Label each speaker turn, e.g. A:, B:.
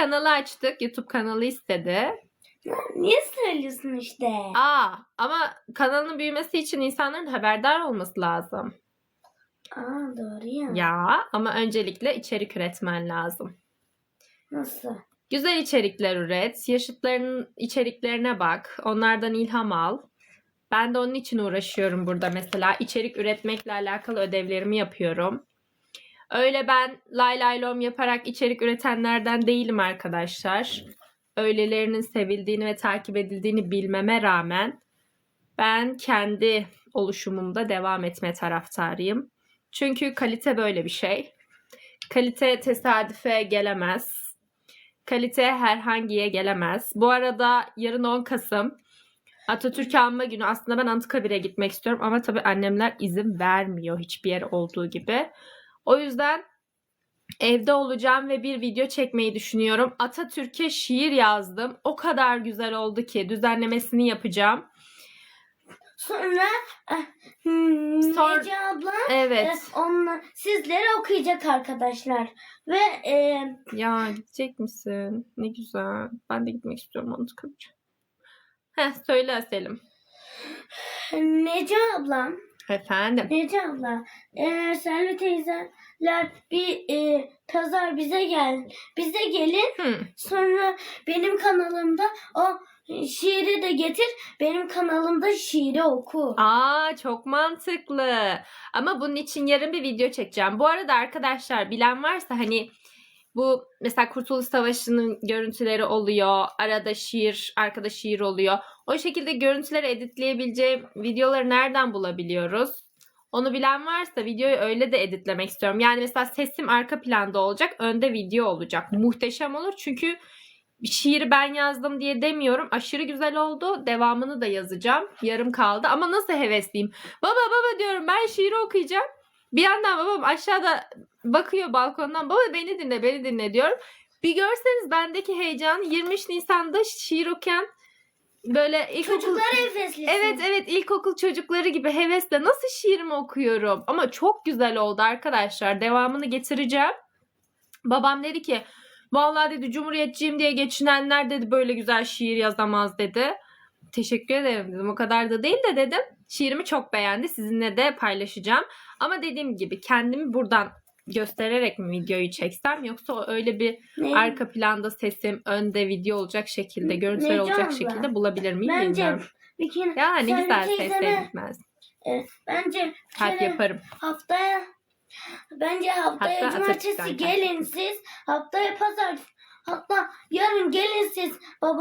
A: kanalı açtık. YouTube kanalı istedi.
B: Niye söylüyorsun işte?
A: Aa ama kanalın büyümesi için insanların haberdar olması lazım.
B: Aa doğru ya.
A: Ya ama öncelikle içerik üretmen lazım.
B: Nasıl?
A: Güzel içerikler üret. Yaşıtlarının içeriklerine bak. Onlardan ilham al. Ben de onun için uğraşıyorum burada mesela. içerik üretmekle alakalı ödevlerimi yapıyorum. Öyle ben lay lay lom yaparak içerik üretenlerden değilim arkadaşlar. Öylelerinin sevildiğini ve takip edildiğini bilmeme rağmen ben kendi oluşumumda devam etme taraftarıyım. Çünkü kalite böyle bir şey. Kalite tesadüfe gelemez. Kalite herhangiye gelemez. Bu arada yarın 10 Kasım Atatürk Anma Günü. Aslında ben Anıtkabir'e gitmek istiyorum ama tabii annemler izin vermiyor hiçbir yer olduğu gibi. O yüzden evde olacağım ve bir video çekmeyi düşünüyorum. Atatürk'e şiir yazdım. O kadar güzel oldu ki düzenlemesini yapacağım.
B: Sonra eh, hmm,
A: Sor-
B: Ece abla
A: Evet.
B: eh, onunla sizlere okuyacak arkadaşlar. Ve e,
A: Ya gidecek misin? Ne güzel. Ben de gitmek istiyorum Anıtkabir'e. Heh söyle Selim.
B: Nece ablam
A: Efendim.
B: Nece abla eğer Selvi teyzeler bir e, pazar bize gel bize gelin
A: Hı.
B: sonra benim kanalımda o şiiri de getir benim kanalımda şiiri oku.
A: Aa çok mantıklı. Ama bunun için yarın bir video çekeceğim. Bu arada arkadaşlar bilen varsa hani bu mesela Kurtuluş Savaşı'nın görüntüleri oluyor. Arada şiir, arkada şiir oluyor. O şekilde görüntüleri editleyebileceğim videoları nereden bulabiliyoruz? Onu bilen varsa videoyu öyle de editlemek istiyorum. Yani mesela sesim arka planda olacak, önde video olacak. Muhteşem olur çünkü şiiri ben yazdım diye demiyorum. Aşırı güzel oldu. Devamını da yazacağım. Yarım kaldı ama nasıl hevesliyim. Baba baba diyorum ben şiiri okuyacağım. Bir yandan babam aşağıda bakıyor balkondan. Baba beni dinle beni dinle diyorum. Bir görseniz bendeki heyecan 23 Nisan'da şiir okuyan böyle ilkokul...
B: Çocuklar enfeslisin.
A: Evet evet ilkokul çocukları gibi hevesle nasıl şiirimi okuyorum. Ama çok güzel oldu arkadaşlar. Devamını getireceğim. Babam dedi ki vallahi dedi cumhuriyetçiyim diye geçinenler dedi böyle güzel şiir yazamaz dedi. Teşekkür ederim dedim. O kadar da değil de dedim. Şiirimi çok beğendi. Sizinle de paylaşacağım. Ama dediğim gibi kendimi buradan göstererek mi videoyu çeksem yoksa öyle bir
B: Ne?
A: arka planda sesim önde video olacak şekilde görüntüler
B: Nece
A: olacak
B: abla?
A: şekilde bulabilir miyim
B: Bence
A: bilmiyorum.
B: bir kere
A: Ya ne
B: Selvi
A: güzel ses
B: teyzeme-
A: etmez.
B: e, bence
A: Kalp yaparım.
B: haftaya bence haftaya
A: Hatta
B: cumartesi gelin siz haftaya pazar hatta yarın gelin siz babaanne